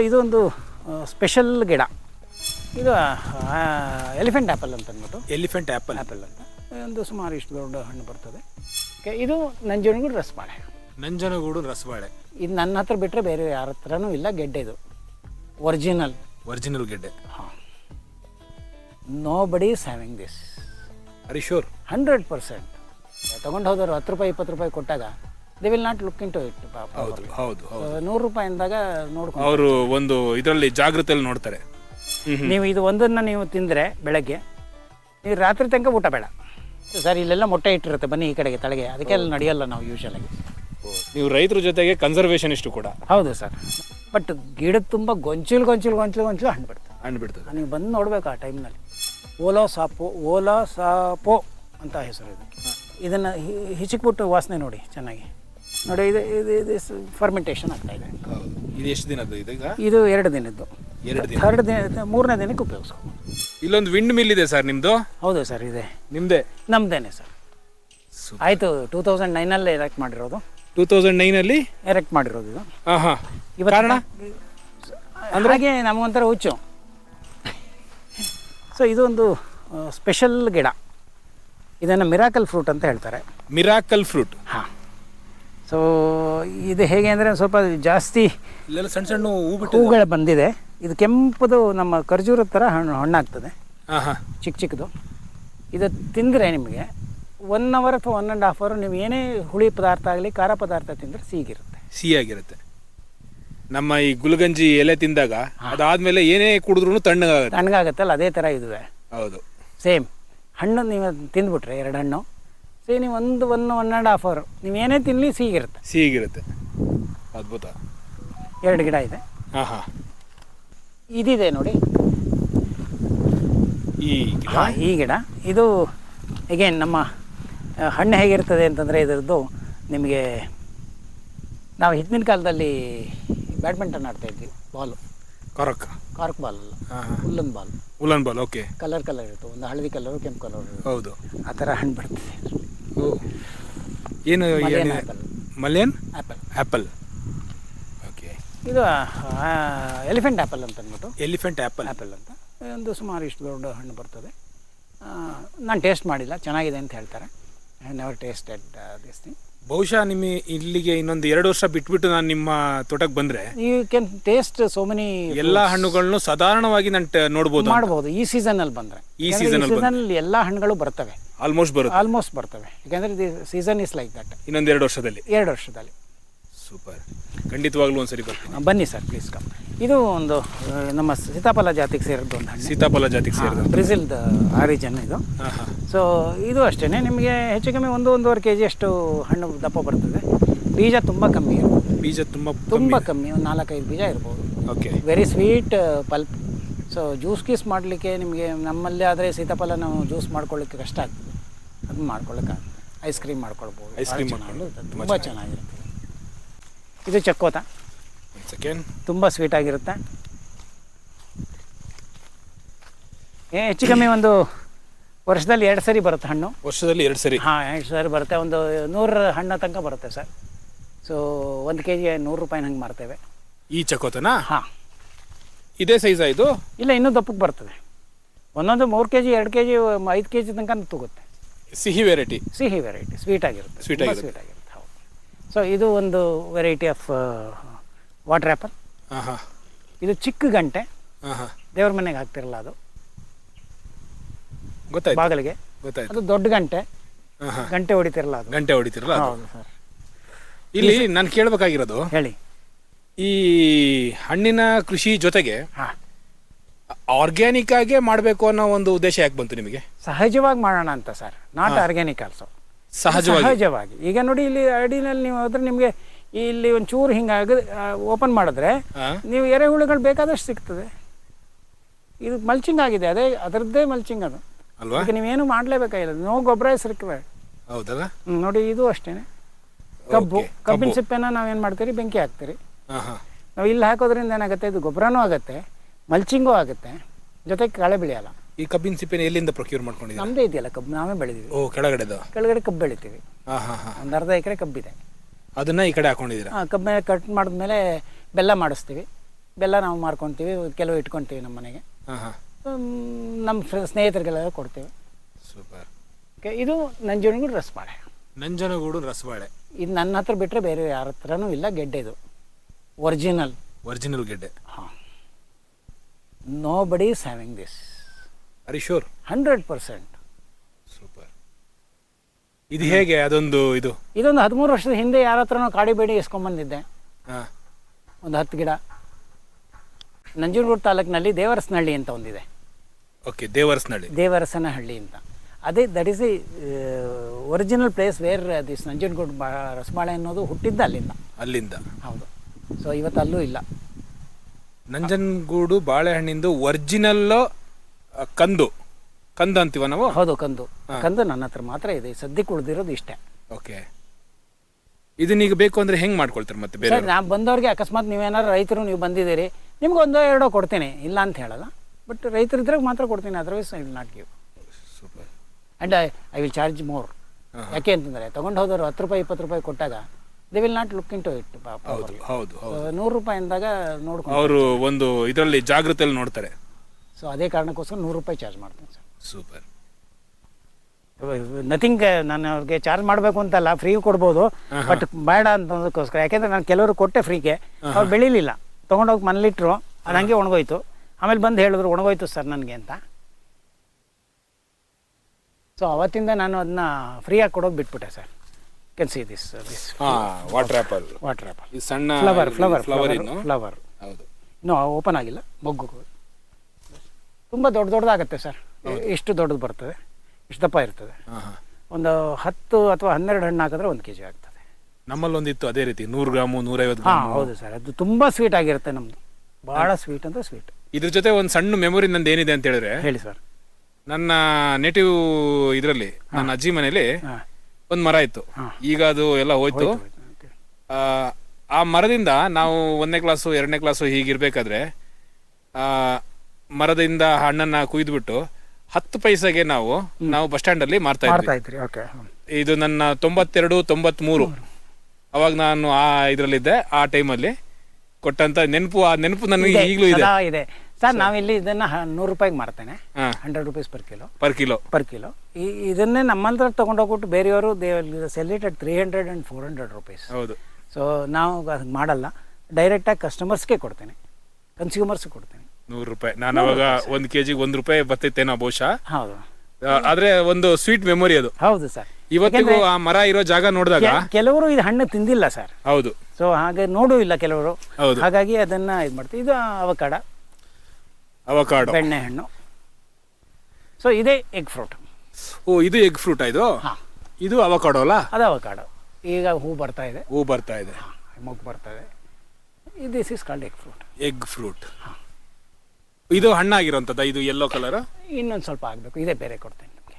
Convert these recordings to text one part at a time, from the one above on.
So ಇದು ಒಂದು special ಗಿಡ. ಇದು ಎಲಿಫೆಂಟ್ ಆ್ಯಪಲ್ ಅಂತ ಅಂದ್ಬಿಟ್ಟು. ಎಲಿಫೆಂಟ್ ಆ್ಯಪಲ್ ಆ್ಯಪಲ್ ಅಂತ. ಒಂದು ಸುಮಾರು ಇಷ್ಟು ದೊಡ್ಡ ಹಣ್ಣು ಬರ್ತದೆ. ಇದು ನಂಜನಗೂಡು ರಸಬಾಳೆ. ನಂಜನಗೂಡು ರಸಬಾಳೆ. ಇದು ನನ್ನ ಹತ್ರ ಬಿಟ್ಟರೆ ಬೇರೆ ಯಾರ ಹತ್ರನೂ ಇಲ್ಲ ಗೆಡ್ಡೆ ಇದು. ಒರಿಜಿನಲ್ ಒರಿಜಿನಲ್ ಗೆಡ್ಡೆ. ಹಾಂ. Nobody saving having this assure hundred percent ತೊಗೊಂಡು ಹೋದವರು ಹತ್ತು ರೂಪಾಯಿ ಇಪ್ಪತ್ತು ರೂಪಾಯಿ ಕೊಟ್ಟಾಗ they will not look into it ಹೌದು ಹೌದು ಹೌದು ನೂರು ರೂಪಾಯಿ ಅಂದಾಗ ನೋಡ್ಕೊಂಡು ಅವರು ಒಂದು ಇದರಲ್ಲಿ ಜಾಗೃತಿಯಲ್ಲಿ ನೋಡ್ತಾರೆ ನೀವು ಇದು ಒಂದನ್ನು ನೀವು ತಿಂದರೆ ಬೆಳಗ್ಗೆ ನೀವು ರಾತ್ರಿ ತನಕ ಊಟ ಬೇಡ ಸರ್ ಇಲ್ಲೆಲ್ಲ ಮೊಟ್ಟೆ ಇಟ್ಟಿರುತ್ತೆ ಬನ್ನಿ ಈ ಕಡೆಗೆ ತಲೆಗೆ ಅದಕ್ಕೆಲ್ಲ ನಡೆಯಲ್ಲ ನಾವು ಯೂಶಲಾಗಿ ನೀವು ರೈತರ ಜೊತೆಗೆ ಕನ್ಸರ್ವೇಷನ್ ಇಷ್ಟು ಕೂಡ ಹೌದು ಸರ್ ಬಟ್ ಗಿಡದ ತುಂಬ ಗೊಂಚಲು ಗೊಂಚಲು ಗೊಂಚಲು ಗೊಂಚಲು ಹಣ್ಣು ಬಿಡ್ತದೆ ಹಣ್ಣು ಬಿಡ್ತದೆ ನೀವು ಬಂದು ನೋಡ್ಬೇಕು ಆ ಟೈಮ್ನಲ್ಲಿ ಓಲಾ ಸಾಪು ಓಲಾ ಸಾಪೋ ಅಂತ ಹೆಸರು ಇದಕ್ಕೆ ಇದನ್ನು ಹಿಚಿಕ್ಬಿಟ್ಟು ವಾಸನೆ ನೋಡಿ ಚೆನ್ನಾಗಿ ನೋಡಿ ಇದು ಇದು ಇದು ಫರ್ಮೆಂಟೇಷನ್ ಆಗ್ತಾ ಇದೆ. ಹೌದು. ಇದು ಎಷ್ಟು ದಿನದ್ದು ಇದು ಇದು ಎರಡು ದಿನದ್ದು. ಎರಡು ದಿನ. ಥರ್ಡ್ ದಿನ ಮೂರನೇ ದಿನಕ್ಕೆ ಉಪಯೋಗಿಸ್ಬೋದು ಇಲ್ಲೊಂದು ವಿಂಡ್ ಮಿಲ್ ಇದೆ ಸರ್ ನಿಮ್ಮದು ಹೌದು ಸರ್ ಇದೆ. ನಿಮ್ಮದೇ ನಮ್ಮದೇನೆ ಸರ್. ಆಯಿತು ಟೂ ತೌಸಂಡ್ ನೈನಲ್ಲೇ ಎರೆಕ್ಟ್ ಮಾಡಿರೋದು. ಟೂ ತೌಸಂಡ್ ನೈನಲ್ಲಿ ಎರೆಕ್ಟ್ ಮಾಡಿರೋದು ಇದು. ಹಾಂ ಹಾಂ ಇವತ್ತು ಕಾರಣ? ಅಂದ್ರಾಗೆ ನಮಗೊಂಥರ ಹುಚ್ಚು. ಸೊ ಇದೊಂದು ಒಂದು ಸ್ಪೆಷಲ್ ಗಿಡ. ಇದನ್ನು ಮಿರಾಕಲ್ ಫ್ರೂಟ್ ಅಂತ ಹೇಳ್ತಾರೆ. ಮಿರಾಕಲ್ ಫ್ರೂಟ್ ಹಾಂ. ಸೊ ಇದು ಹೇಗೆ ಅಂದರೆ ಸ್ವಲ್ಪ ಜಾಸ್ತಿ ಇಲ್ಲೆಲ್ಲ ಸಣ್ಣ ಸಣ್ಣ ಹೂ ಬಿಟ್ಟು ಹೂಗಳು ಬಂದಿದೆ. ಇದು ಕೆಂಪದು ನಮ್ಮ ಖರ್ಜೂರದ ಥರ ಹಣ್ಣು ಹಣ್ಣಾಗ್ತದೆ. ಹಾಂ ಹಾಂ ಚಿಕ್ಕ ಚಿಕ್ಕದು. ಇದು ತಿಂದರೆ ನಿಮಗೆ ಒನ್ ಅವರ್ ಅಥವಾ ಒನ್ ಆ್ಯಂಡ್ ಹಾಫ್ ಅವರ್ ನೀವು ಏನೇ ಹುಳಿ ಪದಾರ್ಥ ಆಗಲಿ ಖಾರ ಪದಾರ್ಥ ತಿಂದರೆ ಸಿಹಿಗಿರುತ್ತೆ ಸಿಹಿಯಾಗಿರುತ್ತೆ ನಮ್ಮ ಈ ಗುಲ್ಗಂಜಿ ಎಲೆ ತಿಂದಾಗ ಅದಾದ್ಮೇಲೆ ಏನೇ ಕುಡಿದ್ರು ತಣ್ಣಗಾಗುತ್ತೆ. ತಣ್ಣಗಾಗತ್ತಲ್ಲ ಅದೇ ಥರ ಇದುವೆ. ಹೌದು. ಸೇಮ್ ಹಣ್ಣು ನೀವು ತಿಂದ್ಬಿಟ್ರೆ ಎರಡು ಹಣ್ಣು ಸೇ ನೀವು ಒಂದು one one and half hour. ನೀವು ಏನೇ ತಿನ್ನಲಿ ಸಿಹಿಗಿರುತ್ತೆ ಸಿಹಿಗಿರುತ್ತೆ. ಅದ್ಭುತ. ಎರಡು ಗಿಡ ಇದೆ. ಹಾಂ ಹಾಂ. ಇದಿದೆ ನೋಡಿ. ಈ ಗಿಡ? ಹಾಂ ಈ ಗಿಡ. ಇದು ಅಗೇನ್ ನಮ್ಮ ಹಣ್ಣು ಹೇಗಿರ್ತದೆ ಅಂತಂದರೆ ಇದರದ್ದು ನಿಮಗೆ ನಾವು ಹಿಂದಿನ ಕಾಲದಲ್ಲಿ ಬ್ಯಾಡ್ಮಿಂಟನ್ ಆಡ್ತಾ ಇದ್ವಿ ಬಾಲು. ಕೊರಕ. ಕಾರ್ಕ್ ಬಾಲ್ ಅಲ್ಲ. Woollen ball. Woollen ball okay. Colour colour ಇರುತ್ತೆ. ಒಂದು ಹಳದಿ ಕಲರು ಕೆಂಪು ಕಲರ್. ಹೌದು. ಆ ಥರ ಹಣ್ಣು ಬರ್ತದೆ. ಓ ಏನು Malayan Malayan apple apple okay. ಇದು ಎಲಿಫೆಂಟ್ ಆ್ಯಪಲ್ ಅಂತ ಅಂದ್ಬಿಟ್ಟು ಎಲಿಫೆಂಟ್ ಆ್ಯಪಲ್ ಆ್ಯಪಲ್ ಅಂತ. ಒಂದು ಸುಮಾರು ಇಷ್ಟು ದೊಡ್ಡ ಹಣ್ಣು ಬರ್ತದೆ. ನಾನು ಟೇಸ್ಟ್ ಮಾಡಿಲ್ಲ ಚೆನ್ನಾಗಿದೆ ಅಂತ ಹೇಳ್ತಾರೆ. I never tasted this thing ಬಹುಶಃ ನಿಮ್ಮ ಇಲ್ಲಿಗೆ ಇನ್ನೊಂದು ಎರಡು ವರ್ಷ ಬಿಟ್ಬಿಟ್ಟು ನಾನು ನಿಮ್ಮ ತೋಟಕ್ಕೆ ಬಂದ್ರೆ you can taste so many ಎಲ್ಲಾ ಹಣ್ಣುಗಳನ್ನು ಸಾಧಾರಣವಾಗಿ ನಾನು ನೋಡಬಹುದು ಮಾಡಬಹುದು ಈ ಸೀಸನ್ ಅಲ್ಲಿ ಬಂದ್ರೆ. ಈ ಸೀಸನ್ ಅಲ್ಲಿ ಎಲ್ಲ ಹಣ್ಣುಗಳು ಬರ್ತವೆ. ಆಲ್ಮೋಸ್ಟ್ ಬರುತ್ತೆ. ಆಲ್ಮೋಸ್ಟ್ ಬರ್ತವೆ. ಯಾಕಂದ್ರೆ ಸೀಸನ್ ಇಸ್ ಲೈಕ್ ದಟ್ ಇನ್ನೊಂದು ಎರಡು ವರ್ಷದಲ್ಲಿ. ಎರಡು ವರ್ಷದಲ್ಲಿ. ಸೂಪರ್ ಖಂಡಿತವಾಗ್ಲೂ ಒಂದ್ಸರಿ ಬರ್ತೀನಿ. ಬನ್ನಿ ಸರ್ ಪ್ಲೀಸ್ ಕಮ್ ಇದು ಒಂದು ನಮ್ಮ ಸೀತಾಫಲ ಜಾತಿಗೆ ಸೇರಿದ್ದು ಒಂದು ಹಣ್ಣು. ಸೀತಾಫಲ ಜಾತಿಗೆ ಸೇರಿದ ಬ್ರೆಜಿಲ್ದ ಆರಿಜನ್ ಇದು. ಸೊ ಇದು ಅಷ್ಟೇ ನಿಮಗೆ ಹೆಚ್ಚು ಕಮ್ಮಿ ಒಂದು ಒಂದೂವರೆ ಕೆ ಜಿ ಅಷ್ಟು ಹಣ್ಣು ದಪ್ಪ ಬರ್ತದೆ. ಬೀಜ ತುಂಬ ಕಮ್ಮಿ ಇರ್ಬೋದು. ಬೀಜ ತುಂಬ ತುಂಬ ಕಮ್ಮಿ ಒಂದು ನಾಲ್ಕೈದು ಬೀಜ ಇರ್ಬೋದು. Okay very sweet pulp so juice keys ಮಾಡಲಿಕ್ಕೆ ನಿಮಗೆ ನಮ್ಮಲ್ಲಿ ಆದರೆ ಸೀತಾಫಲ ನಾವು ಜ್ಯೂಸ್ ಮಾಡ್ಕೊಳ್ಳಿಕ್ಕೆ ಕಷ್ಟ ಆಗ್ತದೆ. ಅದನ್ನ ಮಾಡ್ಕೊಳ್ಳೋಕ್ಕಾಗ್ತದೆ ಐಸ್ ಕ್ರೀಮ್ ಮಾಡ್ಕೊಳ್ಬೋದು. ಐಸ್ ಕ್ರೀಮ್ ತುಂಬ ಚೆನ್ನಾಗಿರುತ್ತೆ. ಇದು ಚಕ್ಕೋತ. ಸೆಕೆಂಡ್ ತುಂಬ ಸ್ವೀಟ್ ಆಗಿರುತ್ತೆ. ಏ ಹೆಚ್ಚು ಕಮ್ಮಿ ಒಂದು ವರ್ಷದಲ್ಲಿ ಎರಡು ಸರಿ ಬರುತ್ತೆ ಹಣ್ಣು. ವರ್ಷದಲ್ಲಿ ಎರಡು ಸರಿ. ಹಾಂ ಎರಡು ಸರಿ ಬರುತ್ತೆ. ಒಂದು ನೂರು ಹಣ್ಣು ತನಕ ಬರುತ್ತೆ ಸರ್. ಸೊ ಒಂದು ಕೆ ಜಿ ನೂರು ರೂಪಾಯಿ ಹಂಗೆ ಮಾರ್ತೇವೆ. ಈ ಚಕೋತನಾ ಹಾಂ. ಇದೇ ಸೈಜಾ ಇದು? ಇಲ್ಲ ಇನ್ನೂ ದಪ್ಪಕ್ಕೆ ಬರ್ತದೆ. ಒಂದೊಂದು ಮೂರು ಕೆ ಜಿ ಎರಡು ಕೆ ಜಿ ಐದು ಕೆ ಜಿ ತನಕ ತೂಗುತ್ತೆ. ಸಿಹಿ ವೆರೈಟಿ ಸಿಹಿ ವೆರೈಟಿ ಸ್ವೀಟ್ ಆಗಿರುತ್ತೆ. ಸ್ವೀಟ್ ಆಗಿರುತ್ತೆ. ಸೊ ಇದು ಒಂದು ವೆರೈಟಿ ಆಫ್ ವಾಟರ್ ಆ್ಯಪಲ್ ಹಾಂ ಹಾಂ ಇದು ಚಿಕ್ಕ ಗಂಟೆ. ದೇವ್ರ ಮನೆಗೆ ಹಾಕ್ತಿರಲ್ಲ ಅದು. ಗೊತ್ತಾಯ್ತು. ಬಾಗಲಿಗೆ. ಗೊತ್ತಾಯ್ತು. ಅದು ದೊಡ್ಡ ಗಂಟೆ. ಗಂಟೆ ಹೊಡಿತಿರಲ್ಲ ಅದು. ಗಂಟೆ ಹೊಡಿತಿರಲ್ಲ. ಹೌದು ಸರ್. ಇಲ್ಲಿ ನಾನು ಕೇಳಬೇಕಾಗಿರೋದು ಹೇಳಿ. ಈ ಹಣ್ಣಿನ ಕೃಷಿ ಜೊತೆಗೆ ಆರ್ಗ್ಯಾನಿಕ್ ಆಗೇ ಮಾಡಬೇಕು ಅನ್ನೋ ಒಂದು ಉದ್ದೇಶ ಯಾಕೆ ಬಂತು ನಿಮಗೆ? ಸಹಜವಾಗಿ ಮಾಡೋಣ ಅಂತ ಸರ್. ನಾಟ್ ಆರ್ಗ್ಯಾನಿಕ್ ಆಲ್ಸೋ ಸಹಜವಾಗಿ. ಈಗ ನೋಡಿ ಇಲ್ಲಿ ಅಡಿನಲ್ಲಿ ನೀವು ಹೋದ್ರೆ ನಿಮಗೆ ಇಲ್ಲಿ ಒಂಚೂರು ಹಿಂಗೆ ಓಪನ್ ಮಾಡಿದ್ರೆ ನೀವು ಎರೆಹುಳುಗಳು ಬೇಕಾದಷ್ಟು ಸಿಗ್ತದೆ. ಇದು ಮಲ್ಚಿಂಗ್ ಆಗಿದೆ ಅದೇ ಅದರದ್ದೇ ಮಲ್ಚಿಂಗ್ ಅದು. ಅಲ್ವಾ? ಈಗ ನೀವೇನು ಮಾಡಲೇಬೇಕಾಗಿಲ್ಲ ನೋ ಗೊಬ್ಬರ ಹೆಸರಿಕೆ ಹೌದಲ್ಲ? ನೋಡಿ ಇದು ಅಷ್ಟೇನೆ. ಕಬ್ಬು ಕಬ್ಬಿನ ಕಬ್ಬು. ಸಿಪ್ಪೆನ ನಾವೇನು ಮಾಡ್ತೀರಿ? ಬೆಂಕಿ ಹಾಕ್ತೀರಿ. ನಾವು ಇಲ್ಲಿ ಹಾಕೋದ್ರಿಂದ ಏನಾಗುತ್ತೆ? ಇದು ಗೊಬ್ಬರನೂ ಆಗುತ್ತೆ ಮಲ್ಚಿಂಗೂ ಆಗುತ್ತೆ ಜೊತೆಗೆ ಕಳೆ ಬೆಳೆಯಲ್ಲ. ಈ ಕಬ್ಬಿನ ಸಿಪ್ಪೆನ ಎಲ್ಲಿಂದ ಪ್ರೊಕ್ಯೂರ್ ಮಾಡ್ಕೊಂಡಿದ್ದೀವಿ ನಮ್ದೇ ಇದೆಯಲ್ಲ ಕಬ್ಬು ನಾವೇ ಬೆಳೆದಿವಿ ಓ ಕೆಳಗಡೆದು? ಕೆಳಗಡೆ ಕಬ್ಬು ಬೆಳಿತೀವಿ. ಹಾಂ ಹಾಂ ಹಾಂ. ಒಂದು ಅರ್ಧ ಎಕರೆ ಕಬ್ಬಿದೆ. ಅದನ್ನ ಈ ಕಡೆ ಹಾಕೊಂಡಿದ್ದೀರಾ? ಆ, ಕಬ್ಬು ಕಟ್ ಮಾಡಿದ್ಮೇಲೆ ಬೆಲ್ಲ ಮಾಡಿಸ್ತೀವಿ. ಬೆಲ್ಲ ನಾವು ಮಾರ್ಕೊತೀವಿ ಕೆಲವು ಇಟ್ಕೊತೀವಿ ನಮ್ಮ ಮನೆಗೆ. ಹಾಂ ಹಾಂ. ನಮ್ಮ ಫ್ರೆ- ಸ್ನೇಹಿತರಿಗೆಲ್ಲ ಕೊಡ್ತೀವಿ. ಸೂಪರ್. ಓಕೆ ಇದು ನಂಜನಗೂಡು ರಸಬಾಳೆ. ನಂಜನಗೂಡು ರಸಬಾಳೆ. ಇದು ನನ್ನ ಹತ್ರ ಬಿಟ್ಟರೆ ಬೇರೆ ಯಾರ ಹತ್ರನೂ ಇಲ್ಲ ಗೆಡ್ಡೆ ಇದು. ಒರಿಜಿನಲ್ ಒರಿಜಿನಲ್ ಗೆಡ್ಡೆ. ಹಾಂ. Nobody is having this assure hundred percent. Super ಇದು ಹೇಗೆ? ಅದೊಂದು ಇದು. ಇದೊಂದು ಹದಿಮೂರು ವರ್ಷದ ಹಿಂದೆ ಯಾರ ಹತ್ರನೋ ಕಾಡಿ ಬೇಡಿ ಇಸ್ಕೊಂಬಂದಿದ್ದೆ ಹಾಂ. ಒಂದು ಹತ್ತು ಗಿಡ. ನಂಜನಗೂಡು ತಾಲೂಕಿನಲ್ಲಿ ದೇವರಸನಹಳ್ಳಿ ಅಂತ ಒಂದಿದೆ. ಓಕೆ ದೇವರಸನಹಳ್ಳಿ. ದೇವರಸನಹಳ್ಳಿ ಅಂತ. ಅದೇ that is the original place where this Nanjangud ಬಾ ರಸಬಾಳೆ ಅನ್ನೋದು ಹುಟ್ಟಿದ್ದ ಅಲ್ಲಿಂದ. ಅಲ್ಲಿಂದ. ಹೌದು. ಸೊ ಇವತ್ತು ಅಲ್ಲೂ ಇಲ್ಲ. ನಂಜನಗೂಡು ಬಾಳೆಹಣ್ಣಿಂದು ಒರಿಜಿನಲ್ ಕಂದು. ಕಂದು ಅಂತೀವ ನಾವು? ಹೌದು ಕಂದು. ಕಂದು ನನ್ನ ಹತ್ರ ಮಾತ್ರ ಇದೆ. ಸದ್ಯಕ್ಕೆ ಉಳಿದಿರೋದು ಇಷ್ಟೇ. ಓಕೆ. ಇದನ್ನೀಗ ಬೇಕು ಅಂದ್ರೆ ಹೆಂಗ್ ಮಾಡ್ಕೊಳ್ತಾರೆ ಮತ್ತೆ ಬೇರೆ ಸರ್ ನಾನು ಬಂದವ್ರಿಗೆ ಅಕಸ್ಮಾತ್ ನೀವೇನಾರು ರೈತರು ನೀವು ಬಂದಿದ್ದೀರಿ ನಿಮ್ಗೆ ಒಂದೋ ಎರಡೋ ಕೊಡ್ತೀನಿ. ಇಲ್ಲ ಅಂತ ಹೇಳಲ್ಲ. ಬಟ್ ರೈತರಿದ್ರಾಗ ಮಾತ್ರ ಕೊಡ್ತೀನಿ otherwise I will not give super. And I will charge more ಯಾಕೆ ಅಂತಂದ್ರೆ ತೊಗೊಂಡು ಹೋದವರು ಹತ್ತು ರೂಪಾಯಿ ಇಪ್ಪತ್ತು ರೂಪಾಯಿ ಕೊಟ್ಟಾಗ they will not look into it ಹೌದು ಹೌದು ಹೌದು. ನೂರು ರೂಪಾಯಿ ಅಂದಾಗ ನೋಡ್ಕೊಂಡು ಅವರು ಒಂದು ಇದರಲ್ಲಿ ಜಾಗೃತಿಯಲ್ಲಿ ನೋಡ್ತಾರೆ. ಸೊ ಅದೇ ಕಾರಣಕ್ಕೋಸ್ಕರ ನೂರು ರೂಪಾಯಿ ಚಾರ್ಜ್ ಮಾಡ್ತೀನಿ ಸರ್. ಸೂಪರ್. ನಥಿಂಗ್ ನಾನು ಅವ್ರಿಗೆ ಚಾರ್ಜ್ ಮಾಡಬೇಕು ಅಂತಲ್ಲ ಫ್ರೀ ಕೊಡ್ಬೋದು ಬಟ್ ಬೇಡ ಅಂತಕ್ಕೋಸ್ಕರ ಯಾಕೆಂದ್ರೆ ನಾನು ಕೆಲವರು ಕೊಟ್ಟೆ ಫ್ರೀಗೆ ಅವ್ರು ಬೆಳೀಲಿಲ್ಲ. ತೊಗೊಂಡೋಗಿ ಮನೇಲಿಟ್ರು ಅದು ಹಂಗೆ ಒಣಗೋಯ್ತು. ಆಮೇಲೆ ಬಂದು ಹೇಳಿದ್ರು ಒಣಗೋಯ್ತು ಸರ್ ನನಗೆ ಅಂತ. ಸೊ ಅವತ್ತಿಂದ ನಾನು ಅದನ್ನ ಆಗಿ ಕೊಡೋದು ಬಿಟ್ಬಿಟ್ಟೆ sir. Can see this this water apple water apple ಈ ಸಣ್ಣ ಫ್ಲವರ್ ಫ್ಲವರ್ ಫ್ಲವರ್ ಫ್ಲವರ್ ಹೌದು. ಇನ್ನೂ ಓಪನ್ ಆಗಿಲ್ಲ ಮೊಗ್ಗು. ತುಂಬ ದೊಡ್ಡ ದೊಡ್ಡದಾಗತ್ತೆ ಸರ್. ಇಷ್ಟು ದೊಡ್ಡದು ಬರ್ತದೆ. ಇಷ್ಟು ದಪ್ಪ ಇರ್ತದೆ. ಒಂದು ಹತ್ತು ಅಥವಾ ಹನ್ನೆರಡು ಹಣ್ಣು ಹಾಕಿದ್ರೆ ಒಂದು ಕೆ ಜಿ ಆಗ್ತದೆ. ನಮ್ಮಲ್ಲಿ ಒಂದಿತ್ತು ಅದೇ ರೀತಿ ನೂರು ಗ್ರಾಮು ನೂರೈವತ್ತು ಹಾಂ ಹೌದು ಸರ್. ಅದು ತುಂಬ ಸ್ವೀಟ್ ಆಗಿರುತ್ತೆ ನಮ್ಮದು ಭಾಳ ಸ್ವೀಟ್ ಅಂತ ಸ್ವೀಟ್ ಇದ್ರ ಜೊತೆ ಒಂದು ಸಣ್ಣ ಮೆಮೊರಿ ನಂದು ಏನಿದೆ ಅಂತ ಹೇಳಿದ್ರೆ ಹೇಳಿ ಸರ್. ನನ್ನ ನೇಟಿವ್ ಇದರಲ್ಲಿ ನನ್ನ ಅಜ್ಜಿ ಮನೇಲಿ ಒಂದು ಮರ ಇತ್ತು. ಈಗ ಅದು ಎಲ್ಲ ಹೋಯ್ತು. ಆ, ಆ ಮರದಿಂದ ನಾವು ಒಂದನೇ ಕ್ಲಾಸು ಎರಡನೇ ಕ್ಲಾಸು ಹೀಗಿರ್ಬೇಕಾದ್ರೆ ಆ ಮರದಿಂದ ಹಣ್ಣನ್ನ ಕುಯ್ದ್ಬಿಟ್ಟು ಹತ್ತು ಪೈಸೆಗೆ ನಾವು ನಾವು ಬಸ್ ಸ್ಟ್ಯಾಂಡ್ ಅಲ್ಲಿ ಮಾರ್ತಾ ಇದ್ವಿ. ಇದ್ರಿ ಓಕೆ ಇದು ನನ್ನ ತೊಂಬತ್ತೆರಡು ತೊಂಬತ್ಮೂರು. ಅವಾಗ ನಾನು ಆ ಇದ್ರಲ್ಲಿದ್ದೆ ಆ ಟೈಮಲ್ಲಿ ಕೊಟ್ಟಂತ ನೆನಪು ಆ ನೆನಪು ನನಗೆ ಈಗಲೂ ಇದೆ. ಇದೆ. ಸರ್ ನಾವಿಲ್ಲಿ ಇದನ್ನ ನೂರು ರೂಪಾಯಿಗೆ ಮಾರ್ತೇನೆ. ಹಾ. Hundred rupees per kilo per kilo per kilo ಈ ಇದನ್ನೇ ನಮ್ಮಂತ್ರ ತೊಗೊಂಡೋಗ್ಬಿಟ್ಟು ಬೇರೆಯವರು they sell it at three hundred and four hundred rupees ಹೌದು. ಸೊ ನಾವು ಅದು ಮಾಡಲ್ಲ. ಡೈರೆಕ್ಟಾಗಿ ಕಸ್ಟಮರ್ಸ್ಗೆ ಕೊಡ್ತೇನೆ. ಕನ್ಸ್ಯೂಮರ್ಸ್ಗೆ ಕೊಡ್ತೀನಿ. ನೂರು ರೂಪಾಯಿ. ನಾನು ಅವಾಗ ಒಂದು ಕೆ ಜಿಗೆ ಒಂದು ರೂಪಾಯಿ ಬರ್ತೈತೇನೋ ಬಹುಶಃ. ಹೌದು. ಆ, ಆದ್ರೆ ಒಂದು ಸ್ವೀಟ್ ಮೆಮೊರಿ ಅದು. ಹೌದು ಸರ್. ಇವತ್ತಿಗೂ ಆ ಮರ ಇರೋ ಜಾಗ ನೋಡಿದಾಗ ಕೆಲವರು ಇದು ಹಣ್ಣು ತಿಂದಿಲ್ಲ ಸರ್. ಹೌದು. ಸೊ ಹಾಗೆ ನೋಡೂ ಇಲ್ಲ ಕೆಲವರು. ಹೌದು. ಹಾಗಾಗಿ ಅದನ್ನ ಇದು ಮಾಡ್ತೀವಿ. ಇದು ಅವಕಾಡ. ಅವಕಾಡ. ಬೆಣ್ಣೆ ಹಣ್ಣು. ಸೊ ಇದೇ ಎಗ್ ಫ್ರೂಟ್ ಓ ಇದು ಎಗ್ ಫ್ರೂಟ್ ಇದು? ಹಾಂ. ಇದು ಅವಕಾಡೋ ಅಲ್ಲ? ಅದು ಅವಕಾಡ. ಈಗ ಹೂ ಬರ್ತಾ ಇದೆ. ಹೂ ಬರ್ತಾ ಇದೆ. ಮೊಗ್ಗು ಬರ್ತಾ ಇದೆ. This is called egg fruit egg fruit ಇದು ಹಣ್ಣಾಗಿರೋಂಥದ್ದು ಇದು ಯೆಲ್ಲೋ ಕಲರ್ ಇನ್ನೊಂದು ಸ್ವಲ್ಪ ಆಗಬೇಕು. ಇದೇ ಬೇರೆ ಕೊಡ್ತೇನೆ ನಿಮಗೆ.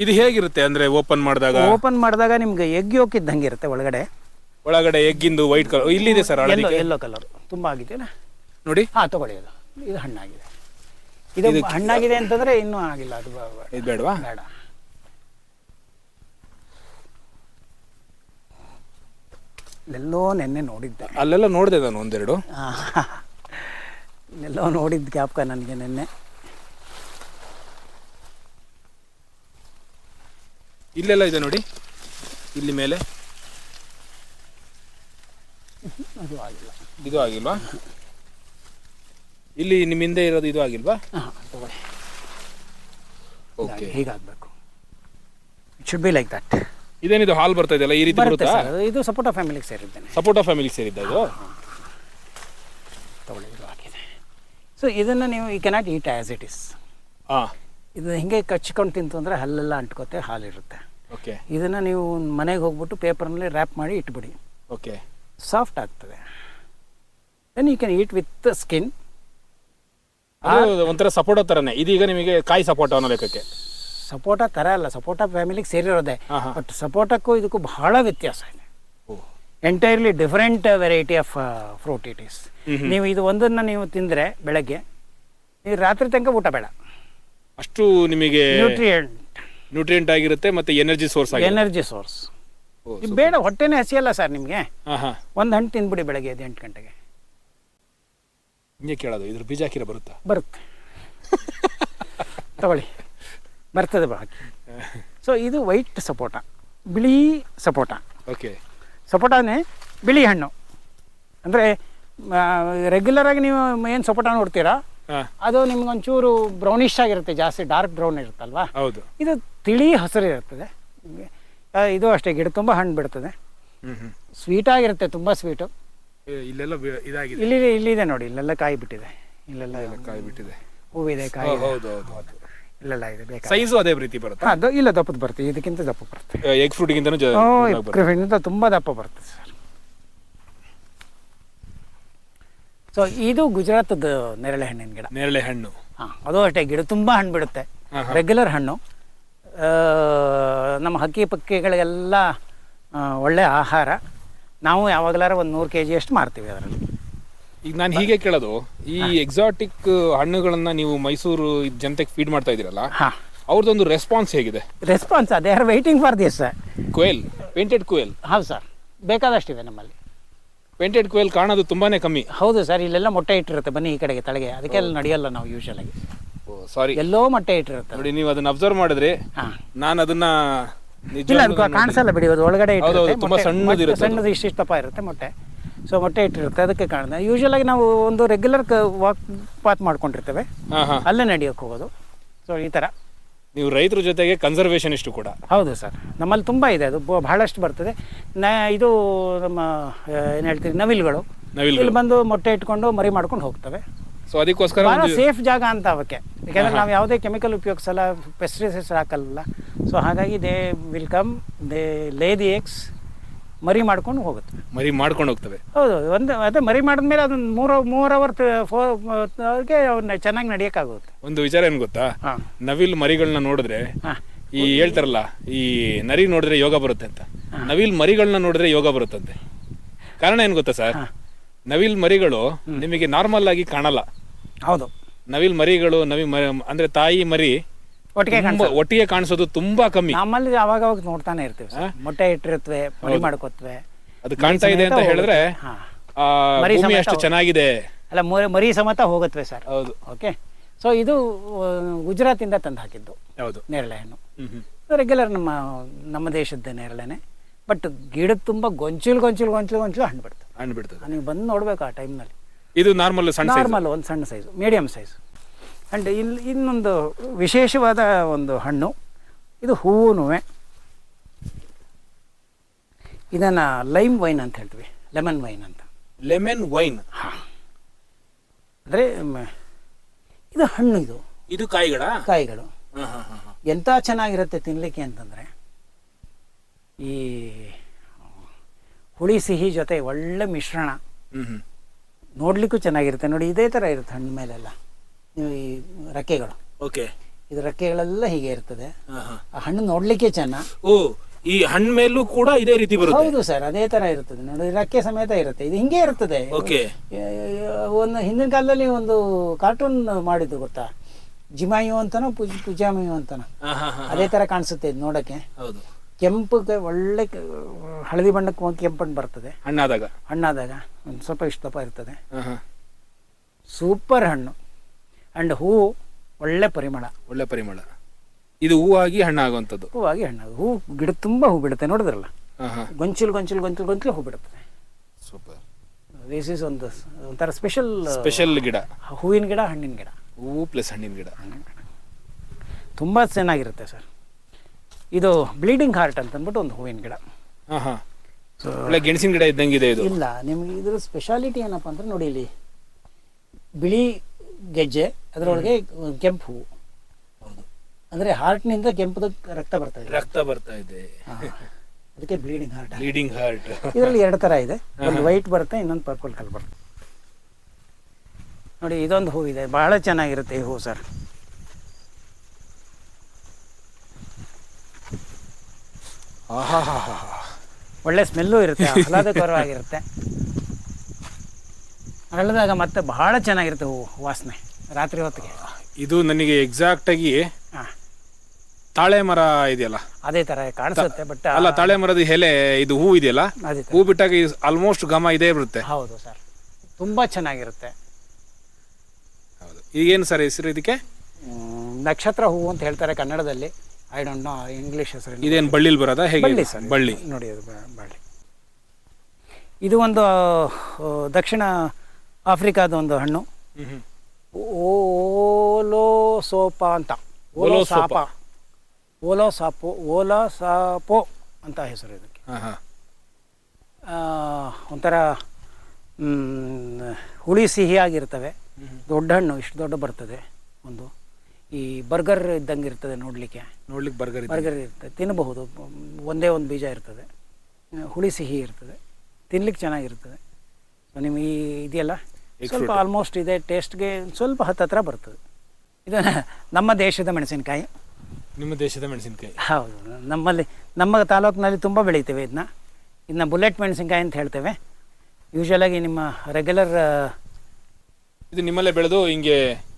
ಇದು ಹೇಗಿರುತ್ತೆ ಅಂದ್ರೆ ಓಪನ್ ಮಾಡಿದಾಗ? ಓಪನ್ ಮಾಡಿದಾಗ ನಿಮ್ಗೆ ಎಗ್ ಯೋಕ್ ಇದ್ದಂಗೆ ಇರುತ್ತೆ ಒಳಗಡೆ. ಒಳಗಡೆ ಎಗ್ಗಿಂದು ವೈಟ್ ಕಲರ್ ಇಲ್ಲಿದೆ ಸರ್ ಎಲ್ಲೋ ಕಲರ್ ತುಂಬ ಆಗಿದೆಯಲ್ಲ ನೋಡಿ. ಹಾಂ ತಗೊಳ್ಳಿ ಅದು. ಇದು ಹಣ್ಣಾಗಿದೆ. ಇದು ಹಣ್ಣಾಗಿದೆ ಅಂತಂದ್ರೆ ಇನ್ನೂ ಆಗಿಲ್ಲ. ಅದು ಬ- ಬ- ಇದು ಬೇಡವಾ? ಬೇಡ. ಎಲ್ಲೋ ನೆನ್ನೆ ನೋಡಿದ್ದೆ. ಅಲ್ಲೆಲ್ಲ ನೋಡಿದೆ ನಾನು ಒಂದೆರಡು. ಆ, ಎಲ್ಲೋ ನೋಡಿದ ಜ್ಞಾಪಕ ನನಗೆ ನಿನ್ನೆ. ಇಲ್ಲೆಲ್ಲ ಇದೆ ನೋಡಿ. ಇಲ್ಲಿ ಮೇಲೆ. ಅದು ಆಗಿಲ್ಲ. ಇದು ಆಗಿಲ್ವಾ? ಇಲ್ಲಿ ನಿಮ್ಮ ಹಿಂದೆ ಇರೋದು ಇದು ಆಗಿಲ್ವಾ? ಹಾಂ ತಗೊಳ್ಳಿ. Okay ಹೀಗಾಗಬೇಕು? It should be like that ಇದೇನಿದು ಹಾಲ್ ಬರ್ತಾ ಇದೆಯಲ್ಲ ಈ ರೀತಿ ಬರುತ್ತೆ ಬರುತ್ತಾ? ಸರ್ ಇದು ಸಪೋಟ ಫ್ಯಾಮಿಲಿಗೆ ಸೇರಿದ್ದೇನೆ. ಸಪೋಟಾ ಫ್ಯಾಮಿಲಿ ಸೇರಿದ್ದ ಇದು ತಗೊಳ್ಳಿ ಇದು ಆಗಿದೆ ಸೊ ಇದನ್ನು ನೀವು ಈ cannot eat as it is ಹಾಂ ಇದು ಹಿಂಗೆ ಕಚ್ಕೊಂಡು ತಿಂತು ಅಂದರೆ ಹಲ್ಲೆಲ್ಲ ಅಂಟ್ಕೋತೆ ಹಾಲಿರುತ್ತೆ. ಓಕೆ. ಇದನ್ನು ನೀವು ಮನೆಗೆ ಹೋಗ್ಬಿಟ್ಟು ಪೇಪರ್ನಲ್ಲಿ ರ್ಯಾಪ್ ಮಾಡಿ ಇಟ್ಬಿಡಿ. ಓಕೆ. ಸಾಫ್ಟ್ ಆಗ್ತದೆ. Then you can eat with skin ಒಂಥರ ಸಪೋಟ ಥರನೇ ಇದೀಗ ನಿಮಗೆ ಕಾಯಿ ಸಪೋಟ ಅನ್ನೋ ಲೆಕ್ಕಕ್ಕೆ. ಸಪೋಟ ಥರ ಅಲ್ಲ ಸಪೋಟ ಫ್ಯಾಮಿಲಿಗೆ ಸೇರಿರೋದೆ. ಬಟ್ ಸಪೋಟಕ್ಕೂ ಇದಕ್ಕೂ ಬಹಳ ವ್ಯತ್ಯಾಸ ಇದೆ. Entirely different variety of fruit it is ನೀವು ಇದು ಒಂದನ್ನು ನೀವು ತಿಂದರೆ ಬೆಳಗ್ಗೆ ನೀವು ರಾತ್ರಿ ತನಕ ಊಟ ಬೇಡ. ಅಷ್ಟು ನಿಮಗೆ ನ್ಯೂಟ್ರಿಯೆಂಟ್ ನ್ಯೂಟ್ರಿಯೆಂಟ್ ಆಗಿರುತ್ತೆ ಮತ್ತೆ ಎನರ್ಜಿ ಸೋರ್ಸ್ ಎನರ್ಜಿ ಸೋರ್ಸ್ ಬೇಡ ಹೊಟ್ಟೆನೇ ಹಸಿಯಲ್ಲ ಸರ್ ನಿಮಗೆ. ಒಂದು ಹಣ್ಣು ತಿಂದ್ಬಿಡಿ ಬೆಳಗ್ಗೆ ಎದ್ದು ಎಂಟು ಗಂಟೆಗೆ. ಹಿಂಗೆ ಕೇಳೋದು ಇದ್ರ ಬೀಜ ಹಾಕಿರ ಬರುತ್ತಾ? ಬರುತ್ತೆ. ತಗೊಳ್ಳಿ. ಬರ್ತದೆ ಬಾಕಿ ಸೊ ಇದು ವೈಟ್ ಸಪೋಟ. ಬಿಳಿ ಸಪೋಟ. ಓಕೆ ಸಪೋಟನೇ ಬಿಳಿ ಹಣ್ಣು. ಅಂದರೆ ರೆಗ್ಯುಲರಾಗಿ ನೀವು ಏನು ಸಪೋಟ ನೋಡ್ತೀರಾ? ಅದು ನಿಮ್ಗೆ ಒಂಚೂರು ಬ್ರೌನಿಶ್ ಆಗಿರುತ್ತೆ ಜಾಸ್ತಿ ಡಾರ್ಕ್ ಬ್ರೌನ್ ಇರುತ್ತಲ್ವಾ? ಹೌದು. ಇದು ತಿಳಿ ಹಸಿರು ಇರುತ್ತದೆ. ಇದು ಅಷ್ಟೇ ಗಿಡ ತುಂಬ ಹಣ್ಣು ಬಿಡ್ತದೆ. ಸ್ವೀಟ್ ಆಗಿರುತ್ತೆ ತುಂಬ ಸ್ವೀಟು ಇಲ್ಲೆಲ್ಲ ಇದಾಗಿದೆ. ಇಲ್ಲಿ ಇಲ್ಲಿದೆ ನೋಡಿ ಇಲ್ಲೆಲ್ಲ ಕಾಯಿ ಬಿಟ್ಟಿದೆ ಇಲ್ಲೆಲ್ಲ ಕಾಯಿ ಬಿಟ್ಟಿದೆ ಹೂವಿದೆ ಕಾಯಿ. ಹೌದು ಹೌದು. ಹೌದು ಇಲ್ಲೆಲ್ಲ ಇದೆ ಬೇಕಾ ಸೈಜು ಅದೇ ರೀತಿ ಬರುತ್ತೆ? ಹಾಂ ಇಲ್ಲ ದಪ್ಪದ ಬರುತ್ತೆ. ಇದಕ್ಕಿಂತ ದಪ್ಪ ಬರುತ್ತೆ. ಎಗ್ ಫ್ರೂಟ್ಗಿಂತನೂ ಜ ಓ ದಪ್ಪ ಬರುತ್ತೆ. ಕ್ರಿಫಿನಿಂದ ತುಂಬ ದಪ್ಪ ಬರ್ತದೆ ಸರ್ ಸೊ ಇದು ಗುಜರಾತದ ನೇರಳೆ ಹಣ್ಣಿನ ಗಿಡ. ನೇರಳೆ ಹಣ್ಣು. ಹಾಂ ಅದು ಅಷ್ಟೇ ಗಿಡ ತುಂಬಾ ಹಣ್ಣು ಬಿಡುತ್ತೆ. ರೆಗ್ಯುಲರ್ ಹಣ್ಣು. ಆ, ನಮ್ಮ ಹಕ್ಕಿ ಪಕ್ಕಿಗಳಿಗೆಲ್ಲ ಆ, ಒಳ್ಳೆ ಆಹಾರ. ನಾವು ಯಾವಾಗಲಾರ ಒಂದು ನೂರು ಕೆ ಜಿಯಷ್ಟು ಮಾರ್ತೀವಿ ಅದರಲ್ಲಿ. ಈಗ ನಾನು ಹೀಗೆ ಕೇಳೋದು ಈ ಎಕ್ಸಾಟಿಕ್ ಹಣ್ಣುಗಳನ್ನ ನೀವು ಮೈಸೂರು ಜನತೆಗೆ ಫೀಡ್ ಮಾಡ್ತಾ ಇದೀರಲ್ಲ ಹಾಂ. ಅವ್ರದ್ದೊಂದು ರೆಸ್ಪಾನ್ಸ್ ಹೇಗಿದೆ? Response they are waiting for this sir quail painted quail ಹೌದು ಸರ್ ಬೇಕಾದಷ್ಟಿದೆ ನಮ್ಮಲ್ಲಿ. ಪೇಂಟೆಡ್ ಕುಯಲ್ ಕಾಣೋದು ತುಂಬಾನೇ ಕಮ್ಮಿ. ಹೌದು ಸರ್ ಇಲ್ಲೆಲ್ಲ ಮೊಟ್ಟೆ ಇಟ್ಟಿರುತ್ತೆ ಬನ್ನಿ ಈ ಕಡೆಗೆ ತಳಗೆ ಅದಕ್ಕೆಲ್ಲ ನಡೆಯಲ್ಲ ನಾವು ಯೂಶಲಾಗಿ ಸಾರಿ ಎಲ್ಲೋ ಮೊಟ್ಟೆ ಇಟ್ಟಿರುತ್ತೆ. ನೋಡಿ ನೀವು ಅದನ್ನ ಅಬ್ಸರ್ವ್ ಮಾಡಿದ್ರೆ ಹಾಂ. ನಾನು ಅದನ್ನ ಇಲ್ಲ ನಿಜವಾಗ್ಲೂ ಅದು ಕಾಣಿಸಲ್ಲ ಬಿಡಿ ಅದು ಒಳಗಡೆ ಹೌದು, ಇಟ್ಟಿರುತ್ತೆ. ತುಂಬಾ ಮೊಟ್ಟೆ- ಸಣ್ಣದಿರುತ್ತೆ ಸಣ್ಣದು ಇಷ್ಟಿಷ್ಟಪ್ಪ ಇರುತ್ತೆ ಮೊಟ್ಟೆ. ಸೊ ಮೊಟ್ಟೆ ಇಟ್ಟಿರುತ್ತೆ. ಅದಕ್ಕೆ ಕಾಣುತ್ತೆ ಆಗಿ ನಾವು ಒಂದು ರೆಗ್ಯುಲರ್ ವಾಕ್ ಪಾತ್ ಮಾಡ್ಕೊಂಡಿರ್ತೇವೆ. ಅಲ್ಲೇ ನಡೆಯೋಕೆ ಹೋಗೋದು. ಸೊ ಈ ತರ ನೀವು ರೈತರ ಜೊತೆಗೆ ಕನ್ಸರ್ವೇಷನ್ ಇಷ್ಟು ಕೂಡ. ಹೌದು ಸರ್. ನಮ್ಮಲ್ಲಿ ತುಂಬ ಇದೆ. ಅದು ಬಹಳಷ್ಟು ಬರ್ತದೆ. ನ ಇದು ನಮ್ಮ ಏನು ಹೇಳ್ತೀವಿ ನವಿಲುಗಳು. ನವಿಲು ಇಲ್ಲಿ ಬಂದು ಮೊಟ್ಟೆ ಇಟ್ಕೊಂಡು ಮರಿ ಮಾಡ್ಕೊಂಡು ಹೋಗ್ತವೆ. ಸೊ ಅದಕ್ಕೋಸ್ಕರ ಸೇಫ್ ಜಾಗ ಅಂತ ಅವಕ್ಕೆ. ಯಾಕಂದ್ರೆ ನಾವು ಯಾವುದೇ ಕೆಮಿಕಲ್ ಉಪಯೋಗಿಸಲ್ಲ ಪೆಸ್ಟಿಸೈಡ್ಸ್ ಹಾಕಲ್ಲ. ಸೊ ಹಾಗಾಗಿ they will come they lay the eggs ಮರಿ ಮಾಡ್ಕೊಂಡು ಹೋಗುತ್ತೆ. ಮರಿ ಮಾಡ್ಕೊಂಡು ಹೋಗ್ತವೆ. ಹೌದು ಒಂದು ಅದೇ ಮರಿ ಮಾಡಿದ್ಮೇಲೆ ಅದನ್ನ ಮೂರು ಮೂರ್ ಅವರ್ ಅವ್ರಿಗೆ ಅವ್ನ ಚೆನ್ನಾಗಿ ನಡೆಯೋಕ್ಕಾಗುತ್ತೆ. ಒಂದು ವಿಚಾರ ಏನ್ ಗೊತ್ತಾ? ಹಾಂ. ನವಿಲ್ ಮರಿಗಳನ್ನ ನೋಡಿದ್ರೆ ಈ ಹೇಳ್ತಾರಲ್ಲ ಈ ನರಿ ನೋಡಿದ್ರೆ ಯೋಗ ಬರುತ್ತೆ ಅಂತ. ನವಿಲ್ ಮರಿಗಳನ್ನ ನೋಡಿದ್ರೆ ಯೋಗ ಬರುತ್ತಂತೆ. ಕಾರಣ ಏನ್ ಗೊತ್ತಾ ಸರ್? ನವಿಲ್ ಮರಿಗಳು ನಿಮಗೆ ನಾರ್ಮಲ್ ಆಗಿ ಕಾಣಲ್ಲ. ಹೌದು. ನವಿಲ್ ಮರಿಗಳು ನವಿ ಮರಿ ಅಂದ್ರೆ ತಾಯಿ ಮರಿ ಒಟ್ಟಿಗೆ ತುಂಬಾ ಒಟ್ಟಿಗೆ ಕಾಣಿಸೋದು ತುಂಬಾ ಕಮ್ಮಿ. ನಮ್ಮಲ್ಲಿ ಅವಾಗ ಅವಾಗ ನೋಡ್ತಾನೆ ಇರ್ತೀವಿ ಸರ್. ಮೊಟ್ಟೆ ಇಟ್ಟಿರುತ್ತವೆ ಮರಿ ಮಾಡ್ಕೊತ್ವೆ. ಅದು ಕಾಣ್ತಾ ಇದೆ ಅಂತ ಹೇಳಿದ್ರೆ ಆ ಮರಿ ಭೂಮಿ ಸಮೇತ ಅಷ್ಟು ಚೆನ್ನಾಗಿದೆ. ಅಲ್ಲ ಮರಿ ಮರಿ ಸಮೇತ ಹೋಗುತ್ತವೆ ಸರ್. ಹೌದು. ಓಕೆ? ಸೊ ಇದು ಗುಜರಾತ್ ಇಂದ ತಂದು ಹಾಕಿದ್ದು ಹೌದು. ನೇರಳೆ ಹಣ್ಣು. ಹ್ಮ್ ಹ್ಮ್. ರೆಗ್ಯುಲರ್ ನಮ್ಮ ನಮ್ಮ ದೇಶದ ನೇರಳೆನೆ. ಬಟ್ ಗಿಡದ ತುಂಬಾ ಗೊಂಚಲು ಗೊಂಚಲು ಗೊಂಚಲು ಗೊಂಚಲು ಹಣ್ಣು ಬಿಡ್ತದೆ. ಹಣ್ಣು ಬಿಡ್ತದೆ. ನೀವು ಬಂದು ನೋಡ್ಬೇಕು ಆ ಟೈಮ್ನಲ್ಲಿ ಇದು ನಾರ್ಮಲ್ ಸಣ್ಣ size. ನಾರ್ಮಲ್ ಒಂದು ಸಣ್ಣ ಸೈಜು ಮೀಡಿಯಂ ಸೈಜ್ ಆ್ಯಂಡ್ ಇಲ್ಲಿ ಇನ್ನೊಂದು ವಿಶೇಷವಾದ ಒಂದು ಹಣ್ಣು ಇದು ಹೂವು ಇದನ್ನು ಲೈಮ್ ವೈನ್ ಅಂತ ಹೇಳ್ತೀವಿ ಲೆಮನ್ ವೈನ್ ಅಂತ. Lemon vine. ಅಂದರೆ ಇದು ಹಣ್ಣು ಇದು. ಇದು ಕಾಯಿಗಳ? ಕಾಯಿಗಳು. ಎಂಥ ಚೆನ್ನಾಗಿರುತ್ತೆ ತಿನ್ನಲಿಕ್ಕೆ ಅಂತಂದರೆ ಈ ಹುಳಿ ಸಿಹಿ ಜೊತೆ ಒಳ್ಳೆ ಮಿಶ್ರಣ ನೋಡ್ಲಿಕ್ಕೂ ಚೆನ್ನಾಗಿರುತ್ತೆ. ನೋಡಿ ಇದೇ ಥರ ಇರುತ್ತೆ ಹಣ್ಣು ಮೇಲೆಲ್ಲ. ಈ ರೆಕ್ಕೆಗಳು. ಓಕೆ. ಇದು ರೆಕ್ಕೆಗಳೆಲ್ಲ ಹೀಗೆ ಇರ್ತದೆ. ಆ ಹಣ್ಣು ನೋಡ್ಲಿಕ್ಕೆ ಚೆನ್ನ. ಓ ಈ ಹಣ್ಣು ಮೇಲೂ ಕೂಡ ಇದೇ ರೀತಿ ಬರುತ್ತೆ? ಹೌದು ಸರ್ ಅದೇ ತರ ಇರ್ತದೆ. ನೋಡಿ ರೆಕ್ಕೆ ಸಮೇತ ಇರುತ್ತೆ. ಇದು ಹಿಂಗೆ ಇರ್ತದೆ. ಓಕೆ. ಒಂದು ಹಿಂದಿನ ಕಾಲದಲ್ಲಿ ಒಂದು ಕಾರ್ಟೂನ್ ಮಾಡಿದ್ದು ಗೊತ್ತಾ? ಜಿಮಾಯು ಅಂತನೋ ಪುಜ್ ಪುಜಾಮಯು ಅಂತಾನೋ? ಅದೇ ತರ ಕಾಣಿಸುತ್ತೆ ಇದು ನೋಡಕ್ಕೆ. ಹೌದು. ಕೆಂಪು ಒಳ್ಳೆ ಹಳದಿ ಬಣ್ಣಕ್ಕೆ ಕೆಂಪು ಕೆಂಪಣ್ಣು ಬರ್ತದೆ. ಹಣ್ಣಾದಾಗ? ಹಣ್ಣಾದಾಗ. ಒಂದು ಸ್ವಲ್ಪ ಇಷ್ಟು ದಪ್ಪ ಇರ್ತದೆ. ಸೂಪರ್ ಹಣ್ಣು. ಆ್ಯಂಡ್ ಹೂವು ಒಳ್ಳೆ ಪರಿಮಳ. ಒಳ್ಳೆ ಪರಿಮಳ. ಇದು ಹೂವಾಗಿ ಹಣ್ಣಾಗುವಂಥದ್ದು. ಹೂವಾಗಿ ಹಣ್ಣಾಗ ಹೂ ಗಿಡ ತುಂಬ ಹೂ ಬಿಡುತ್ತೆ ನೋಡಿದ್ರಲ್ಲ? ಗೊಂಚಲ್ ಗೊಂಚಲ್ ಗೊಂಚಲು ಗೊಂಚಲು ಹೂ ಬಿಡುತ್ತೆ. ಸೂಪರ್ ದಿಸ್ ಇಸ್ ಒಂದು ಒಂಥರ ಸ್ಪೆಷಲ್ ಸ್ಪೆಷಲ್ ಗಿಡ. ಹೂವಿನ ಗಿಡ ಹಣ್ಣಿನ ಗಿಡ. ಹೂವು ಪ್ಲಸ್ ಹಣ್ಣಿನ ಗಿಡ. ತುಂಬ ಚೆನ್ನಾಗಿರುತ್ತೆ ಸರ್. ಇದು ಬ್ಲೀಡಿಂಗ್ ಹಾರ್ಟ್ ಅಂತ ಅಂದ್ಬಿಟ್ಟು ಒಂದು ಹೂವಿನ ಗಿಡ. ಸೊ ಒಳ್ಳೆ ಗೆಣಸಿನ ಗಿಡ ಇದ್ದಂಗಿದೆ ಇದು. ಇಲ್ಲ ನಿಮ್ಗೆ ಇದ್ರ ಸ್ಪೆಷಾಲಿಟಿ ಏನಪ್ಪ ಅಂದ್ರೆ ನೋಡಿ ಇಲ್ಲಿ ಬಿಳಿ ಗೆಜ್ಜೆ ಅದರೊಳಗೆ ಕೆಂಪು ಹೂವು. ಹಾರ್ಟ್ನಿಂದ ಕೆಂಪದ ರಕ್ತ ಬರ್ತಾ ಇದೆ. ರಕ್ತ ಬರ್ತಾ ಇದೆ. ಅದಕ್ಕೆ ಬ್ಲೀಡಿಂಗ್ ಹಾರ್ಟ್ ಬ್ಲೀಡಿಂಗ್ ಹಾರ್ಟ್ ಇದರಲ್ಲಿ ಎರಡು ತರ ಇದೆ. ಒಂದು ವೈಟ್ ಬರುತ್ತೆ ಇನ್ನೊಂದು ಪರ್ಪಲ್ ಕಲರ್ ಬರುತ್ತೆ. ನೋಡಿ ಇದೊಂದು ಹೂ ಇದೆ. ಬಹಳ ಚೆನ್ನಾಗಿರುತ್ತೆ ಈ ಹೂ ಸರ್ ಒಳ್ಳೆ ಸ್ಮೆಲ್ಲು ಇರುತ್ತೆ. ಆಹ್ಲಾದಕರವಾಗಿರುತ್ತೆ. ಅರಳಿದಾಗ ಮತ್ತೆ ಬಹಳ ಚೆನ್ನಾಗಿರುತ್ತೆ ಹೂವು ವಾಸನೆ ರಾತ್ರಿ ಹೊತ್ತಿಗೆ. ಇದು ನನಗೆ ಎಕ್ಸಾಕ್ಟ್ ಆಗಿ ತಾಳೆ ಮರ ಇದೆಯಲ್ಲ? ಅದೇ ತರ ಕಾಣಿಸುತ್ತೆ ಬಟ್ ಅಲ್ಲ ತಾಳೆ ಮರದ ಎಲೆ ಇದು ಹೂ ಇದೆಯಲ್ಲ? ಹೂ ಬಿಟ್ಟಾಗ ಆಲ್ಮೋಸ್ಟ್ ಘಮ ಇದೇ ಬರುತ್ತೆ. ಹೌದು ಸರ್ ತುಂಬಾ ಚೆನ್ನಾಗಿರುತ್ತೆ. ಈಗೇನು ಸರ್ ಹೆಸರು ಇದಕ್ಕೆ? ನಕ್ಷತ್ರ ಹೂ ಅಂತ ಹೇಳ್ತಾರೆ ಕನ್ನಡದಲ್ಲಿ. ಐ ಡೋಂಟ್ ನೋ ಇಂಗ್ಲಿಷ್ ಹೆಸರು ಇದೇನು ಬಳ್ಳಿಲ್ ಬರೋದಾ? ಹೇಗೆ ಬಳ್ಳಿ ಸರ್ ಬಳ್ಳಿ. ನೋಡಿ ಅದು ಬಳ್ಳಿ. ಇದು ಒಂದು ದಕ್ಷಿಣ ಆಫ್ರಿಕಾದ ಒಂದು ಹಣ್ಣು. ಓಲೋಸೋಪ ಹ್ಮ್. ಓಲೋ ಸೋಪ ಅಂತ. ಓಲೋ ಸಾಪ. ಓಲೋ ಸಾಪು ಓಲಾ ಸಾಪೋ ಅಂತ ಹೆಸರು ಇದಕ್ಕೆ. ಒಂಥರ ಹುಳಿ ಸಿಹಿ ಆಗಿರ್ತವೆ. ದೊಡ್ಡ ಹಣ್ಣು ಇಷ್ಟು ದೊಡ್ಡ ಬರ್ತದೆ ಒಂದು. ಈ ಬರ್ಗರ್ ಇದ್ದಂಗೆ ಇರ್ತದೆ ನೋಡಲಿಕ್ಕೆ. ನೋಡ್ಲಿಕ್ಕೆ ಬರ್ಗರ್ ಬರ್ಗರ್ ಇರ್ತದೆ. ತಿನ್ನಬಹುದು ಒಂದೇ ಒಂದು ಬೀಜ ಇರ್ತದೆ. ಹುಳಿ ಸಿಹಿ ಇರ್ತದೆ. ತಿನ್ಲಿಕ್ಕೆ ಚೆನ್ನಾಗಿರ್ತದೆ. ಸೊ ನಿಮಗೆ ಈ ಇದೆಯಲ್ಲ? ಸ್ವಲ್ಪ ಆಲ್ಮೋಸ್ಟ್ ಇದೆ ಟೇಸ್ಟ್ಗೆ ಸ್ವಲ್ಪ ಹತ್ತತ್ರ ಬರ್ತದೆ. ಇದು ನಮ್ಮ ದೇಶದ ಮೆಣಸಿನಕಾಯಿ. ನಿಮ್ಮ ದೇಶದ ಮೆಣಸಿನಕಾಯಿ. ಹೌದು. ನಮ್ಮಲ್ಲಿ ನಮ್ಮ ತಾಲೂಕಿನಲ್ಲಿ ತುಂಬ ಬೆಳೀತೇವೆ ಇದನ್ನ. ಇದನ್ನ ಬುಲೆಟ್ ಮೆಣಸಿನಕಾಯಿ ಅಂತ ಹೇಳ್ತೇವೆ. ಯೂಶ್ವಲಾಗಿ ನಿಮ್ಮ ರೆಗ್ಯುಲರ್ ಇದು ನಿಮ್ಮಲ್ಲೇ ಬೆಳೆದು ಹಿಂಗೆ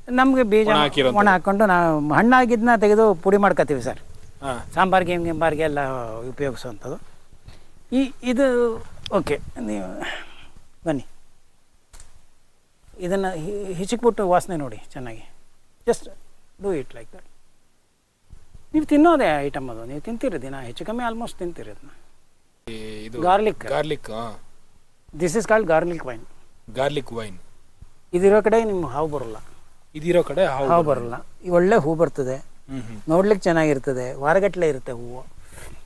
ನಮಗೆ ಬೀಜ ಒಣ ಹಾಕೊಂಡು ಹಾಕ್ಕೊಂಡು ನಾವು ಹಣ್ಣಾಗಿದ್ದನ್ನ ತೆಗೆದು ಪುಡಿ ಮಾಡ್ಕೋತೀವಿ ಸರ್. ಸಾಂಬಾರ್ ಸಾಂಬಾರ್ಗೆ ಗಿಂಬಾರ್ಗೆ ಎಲ್ಲ ಉಪಯೋಗಿಸುವಂಥದ್ದು. ಈ ಇದು ಓಕೆ ನೀವು ಬನ್ನಿ. ಇದನ್ನು ಹಿಚಿಕ್ಬಿಟ್ಟು ವಾಸನೆ ನೋಡಿ ಚೆನ್ನಾಗಿ. Just do it like that ನೀವು ತಿನ್ನೋದೇ ಐಟಮ್ ಅದು. ನೀವು ತಿಂತೀರಿ ದಿನ ಹೆಚ್ಚು ಕಮ್ಮಿ ಆಲ್ಮೋಸ್ಟ್ ತಿಂತೀರಿ ಅದನ್ನ ಇದು garlic garlic this is called garlic vine garlic vine ಇದಿರೋ ಕಡೆ ನಿಮ್ಗೆ ಹಾವು ಬರೋಲ್ಲ. ಇದಿರೋ ಕಡೆ ಹಾವು ಬರಲ್ಲ. ಒಳ್ಳೆ ಹೂ ಬರ್ತದೆ. ನೋಡ್ಲಿಕ್ಕೆ ಚೆನ್ನಾಗಿರ್ತದೆ. ವಾರಗಟ್ಟಲೆ ಇರುತ್ತೆ ಹೂವು.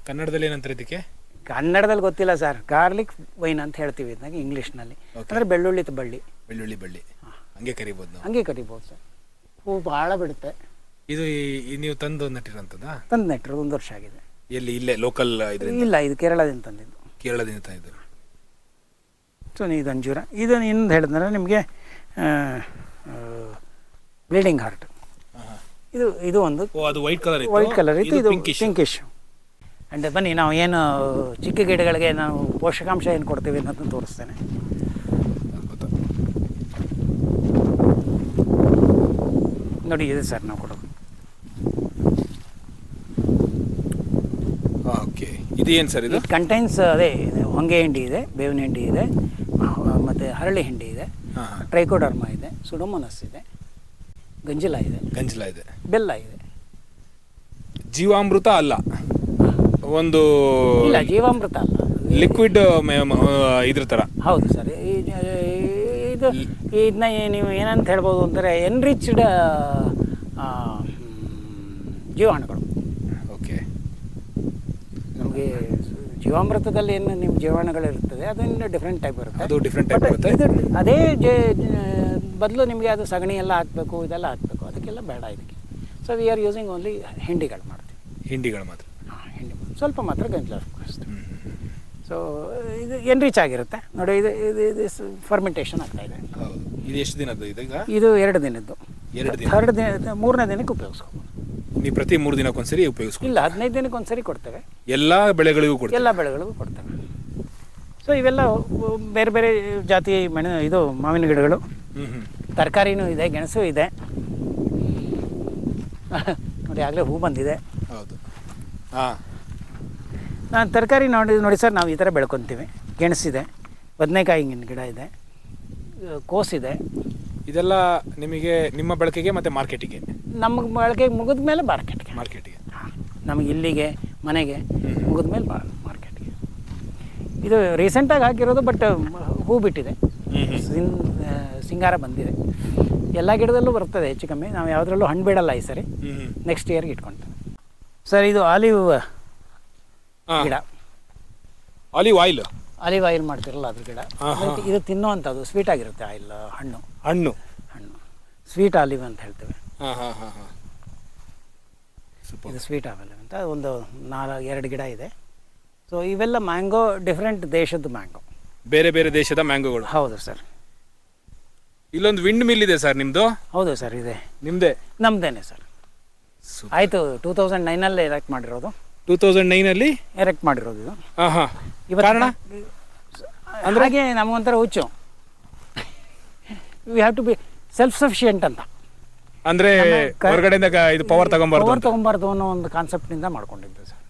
ಕನ್ನಡದಲ್ಲಿ ಏನಂತಾರೆ ಇದಕ್ಕೆ? ಕನ್ನಡದಲ್ಲಿ ಗೊತ್ತಿಲ್ಲ ಸರ್. ಗಾರ್ಲಿಕ್ ವೈನ್ ಅಂತ ಹೇಳ್ತೀವಿ ಇದನ್ನ ಇಂಗ್ಲೀಷ್ನಲ್ಲಿ. ಅಂದರೆ ಬೆಳ್ಳುಳ್ಳಿ ಬಳ್ಳಿ. ಬೆಳ್ಳುಳ್ಳಿ ಬಳ್ಳಿ. ಹಂಗೆ ಕರಿಬೋದು ನಾವು. ಹಂಗೆ ಕರಿಬೋದು ಸರ್. ಹೂ ಭಾಳ ಬಿಡುತ್ತೆ. ಇದು ಈ- ಈ ನೀವು ತಂದು ನಟ್ಟಿರೋಂಥದ್ದಾ? ತಂದು ನೆಟ್ಟರು ಒಂದು ವರ್ಷ ಆಗಿದೆ. ಎಲ್ಲಿ ಇಲ್ಲೇ ಲೋಕಲ್ ಇದರಿಂದ? ಇಲ್ಲ ಇದು ಕೇರಳದಿಂದ ತಂದಿದ್ದು. ಕೇರಳದಿಂದ ತಂದಿದ್ದು. ಸೊ ಇದು ಅಂಜೂರ. ಇದು ಇನ್ನೊಂದು ಹೇಳಿದ್ರೆ ನಿಮಗೆ ಬ್ಲೀಡಿಂಗ್ ಹಾರ್ಟ್ ಇದು ಇದು ಒಂದು ಓ ಅದು ವೈಟ್ ಕಲರ್ ವೈಟ್ ಕಲರ್ ಇತ್ತು ಇದು ಪಿಂಕಿಶ್ ಪಿಂಕಿಶ್ ಆ್ಯಂಡ್ ಬನ್ನಿ ನಾವು ಏನು ಚಿಕ್ಕ ಗಿಡಗಳಿಗೆ ನಾವು ಪೋಷಕಾಂಶ ಏನು ಕೊಡ್ತೀವಿ ಅನ್ನೋದನ್ನು ತೋರಿಸ್ತೇನೆ. ನೋಡಿ ಇದೆ ಸರ್ ನಾವು ಕೊಡೋದು. ಓಕೆ. ಇದು ಏನು ಸರ್ ಇದು? ಕಂಟೈನ್ಸ್ ಅದೇ ಹೊಂಗೆ ಹಿಂಡಿ ಇದೆ ಬೇವಿನ ಹಿಂಡಿ ಇದೆ ಮತ್ತು ಹರಳಿ ಹಿಂಡಿ ಇದೆ ಟ್ರೈಕೋಡರ್ಮ ಇದೆ ಸುಡೋಮೋನಸ್ ಇದೆ ಗಂಜಿಲ ಇದೆ ಗಂಜಲ ಇದೆ. ಬೆಲ್ಲ ಇದೆ. ಜೀವಾಮೃತ ಅಲ್ಲ. ಒಂದು ಇಲ್ಲ ಜೀವಾಮೃತ ಅಲ್ಲ. ಲಿಕ್ವಿಡ್ ಇದ್ರ ತರ. ಹೌದು ಸರ್. ಇದು ಇದನ್ನ ನೀವು ಏನಂತ ಹೇಳ್ಬೋದು ಅಂದರೆ ಎನ್ರಿಚ್ಡ್ ಜೀವಾಣುಗಳು. ಓಕೆ. ನಮಗೆ ಜೀವಾಮೃತದಲ್ಲಿ ಏನು ನಿಮ್ಮ ಜೀವಾಣುಗಳಿರ್ತದೆ ಅದರಿಂದ ಡಿಫ್ರೆಂಟ್ ಟೈಪ್ ಇರುತ್ತೆ. ಅದು ಡಿಫ್ರೆಂಟ್ ಟೈಪ್ ಇರುತ್ತೆ? ಅದೇ ಜೆ ಬದಲು ನಿಮಗೆ ಅದು ಸಗಣಿ ಎಲ್ಲ ಹಾಕಬೇಕು ಇದೆಲ್ಲ ಹಾಕಬೇಕು ಅದಕ್ಕೆಲ್ಲ ಬೇಡ ಇದಕ್ಕೆ. So we are using only ಹಿಂಡಿಗಳು ಮಾಡ್ತೀವಿ. ಹಿಂಡಿಗಳು ಮಾತ್ರ. ಸ್ವಲ್ಪ ಮಾತ್ರ ಗಂಜಲ ಹಾಕ್ತೀವಿ ಸೊ ಇದು ಎನ್ರಿಚ್ ಆಗಿರುತ್ತೆ. ನೋಡಿ ಇದು ಇದು ಇದು ಫರ್ಮೆಂಟೇಷನ್ ಆಗ್ತಾ ಇದೆ. ಹೌದು. ಇದು ಎಷ್ಟು ದಿನದ್ದು ಇದೀಗ ಇದು ಎರಡು ದಿನದ್ದು. ಎರಡು ದಿನ. ಥರ್ಡ್ ದಿನ ಮೂರನೇ ದಿನಕ್ಕೆ ಉಪಯೋಗಿಸ್ಕೋಬೋದು. ನೀವು ಪ್ರತಿ ಮೂರು ದಿನಕ್ಕೊಂದ್ಸರಿ ಉಪಯೋಗಿಸ್ಕೊಂಡು ಇಲ್ಲ ಹದಿನೈದು ದಿನಕ್ಕೆ ಒಂದ್ಸರಿ ಕೊಡ್ತೇವೆ. ಎಲ್ಲ ಬೆಳೆಗಳಿಗೂ ಕೊಡ್ತೇವೆ. ಎಲ್ಲ ಬೆಳೆಗಳಿಗೂ ಕೊಡ್ತೇವೆ. ಸೊ ಇವೆಲ್ಲ ಬೇರೆ ಬೇರೆ ಜಾತಿ ಮೆಣ ಇದು ಮಾವಿನ ಗಿಡಗಳು. ತರಕಾರಿನೂ ಇದೆ ಗೆಣಸು ಇದೆ. ನೋಡಿ ಆಗಲೇ ಹೂ ಬಂದಿದೆ. ಹೌದು. ಹಾಂ. ನಾನು ತರಕಾರಿ ನೋಡಿ ನೋಡಿ ಸರ್ ನಾವು ಈ ಥರ ಬೆಳ್ಕೊತೀವಿ. ಗೆಣಸಿದೆ ಬದನೆಕಾಯಿ ಗಿಡ ಇದೆ ಕೋಸಿದೆ. ಇದೆಲ್ಲ ನಿಮಗೆ ನಿಮ್ಮ ಬಳಕೆಗೆ ಮತ್ತು ಮಾರ್ಕೆಟಿಗೆ? ನಮಗೆ ಬಳಕೆ ಮುಗಿದ ಮೇಲೆ ಮಾರ್ಕೆಟ್ಗೆ. ಮಾರ್ಕೆಟಿಗೆ. ನಮಗೆ ಇಲ್ಲಿಗೆ ಮನೆಗೆ ಮುಗಿದ ಮೇಲೆ ಮಾರ್ಕೆಟ್ಗೆ. ಇದು ರೀಸೆಂಟಾಗಿ ಹಾಕಿರೋದು ಬಟ್ ಹೂ ಬಿಟ್ಟಿದೆ. ಸಿಂಗಾರ ಬಂದಿದೆ. ಎಲ್ಲ ಗಿಡದಲ್ಲೂ ಬರ್ತದೆ ಹೆಚ್ಚು ಕಮ್ಮಿ. ನಾವು ಯಾವುದ್ರಲ್ಲೂ ಹಣ್ಣು ಬಿಡಲ್ಲ ಈ ಸರಿ. ನೆಕ್ಸ್ಟ್ ಇಯರ್ಗೆ ಇಟ್ಕೊಳ್ತೇವೆ ಸರ್ ಇದು ಆಲಿವ್ ಗಿಡ. Olive oil. ಆಲಿವ್ ಆಯಿಲ್ ಮಾಡ್ತಿರಲ್ಲ ಅದ್ರ ಗಿಡ. ಇದು ತಿನ್ನುವಂಥದ್ದು ಸ್ವೀಟ್ ಆಗಿರುತ್ತೆ ಆಯಿಲ್ ಹಣ್ಣು. ಹಣ್ಣು. ಹಣ್ಣು. ಸ್ವೀಟ್ ಆಲಿವ್ ಅಂತ ಹೇಳ್ತೇವೆ. ಹಾಂ ಹಾಂ ಹಾಂ ಹಾಂ. ಸೂಪರ್. ಇದು ಸ್ವೀಟ್ ಆಲಿವ್ ಅಂತ. ಒಂದು ನಾಲ್ಕು ಎರಡು ಗಿಡ ಇದೆ. ಸೊ ಇವೆಲ್ಲ ಮ್ಯಾಂಗೋ ಡಿಫ್ರೆಂಟ್ ದೇಶದ ಮ್ಯಾಂಗೋ. ಬೇರೆ ಬೇರೆ ದೇಶದ ಮ್ಯಾಂಗೋಗಳು. ಹೌದು ಸರ್. ಇಲ್ಲೊಂದು ವಿಂಡ್ ಮಿಲ್ ಇದೆ ಸರ್ ನಿಮ್ಮದು ಹೌದು ಸರ್ ಇದೆ. ನಿಮ್ಮದೇ ನಮ್ದೇನೆ ಸರ್. ಆಯಿತು ಟೂ ತೌಸಂಡ್ ನೈನಲ್ಲಿ ಎಲೆಕ್ಟ್ ಮಾಡಿರೋದು. ಟೂ ತೌಸಂಡ್ ನೈನಲ್ಲಿ ಎರೆಕ್ಟ್ ಮಾಡಿರೋದು ಇದು. ಹಾಂ ಹಾಂ ಇವತ್ತು ಕಾರಣ? ಅಂದ್ರೆ? ಹಾಗೆ ನಮಗೊಂಥರ ಹುಚ್ಚು. We have to be self sufficient ಅಂತ. ಅಂದ್ರೆ ಹೊರಗಡೆಯಿಂದ ಇದು ಪವರ್ ತಗೊಂಬಾರ್ದು ಪವರ್ ಅಂತ. ತಗೊಂಬಾರ್ದು ಅನ್ನೋ ಒಂದು ಕಾನ್ಸೆಪ್ಟ್ನಿಂದ ಮಾಡ್ಕೊಂಡಿದ್ದೆ ಸರ್.